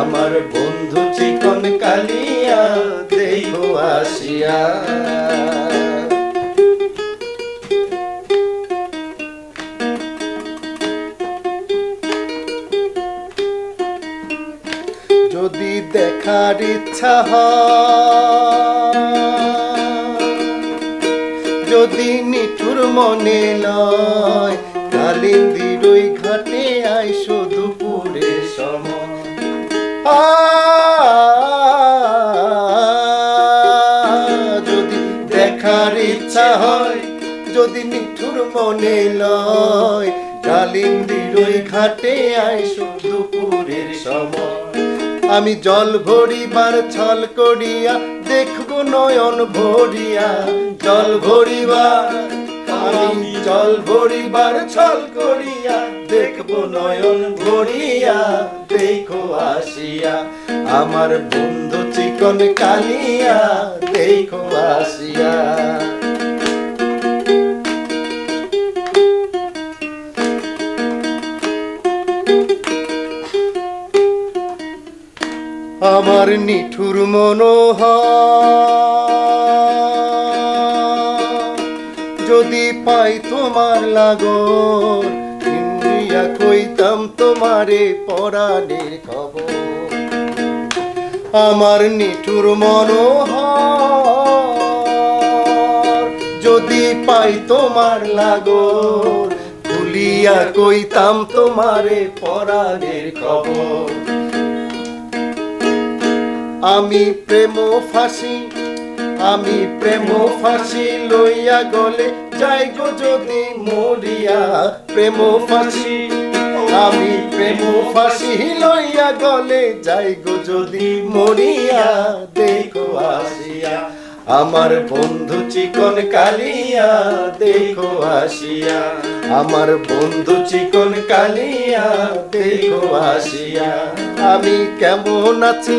আমার বন্ধু চিকন কালিয়া দেখো আসিয়া। যদি দেখার ইচ্ছা যদি নিঠুর মনে লয়, কালিন্দির ওই ঘাটে আইসো। যদি দেখার ইচ্ছা হয়, যদি নিঠুর মনে লয় কালিন্দির ওই ঘাটে আইসো দুপুরের সময়। আমি জল ভরিবার ছল করিয়া, দেখব নয়ন ভরিয়া, জল ভরিবার আমি জল ভরিবার ছল করিয়া দেখব নয়ন ভরিয়া, দেখো আসিয়া। আমার বন্ধু চিকন কালিয়া, দেখো আসিয়া। আমার নিঠুর মনোহর যদি পাই তোমার লাগর, ইন্দ্রিয়া কইতাম তোমারে পরাণের খবর। আমার নিঠুর মনোহর, যদি পাই তোমার লাগর, ভুলিয়া কইতাম তোমারে পরাণের খবর। আমি প্রেম ফাঁসি আমি প্রেম ফাঁসি লইয়া গলে যাই গো যদি মরিয়া। প্রেম ফাঁসি, আমি প্রেম ফাঁসি লইয়া গলে যাই গো যদি মরিয়া। দেখো আসিয়া, আমার বন্ধু চিকন কালিয়া। দেখো আসিয়া, আমার বন্ধু চিকন কালিয়া। দেখো আসিয়া, আমি কেমন আছি?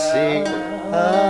দেখো আসিয়া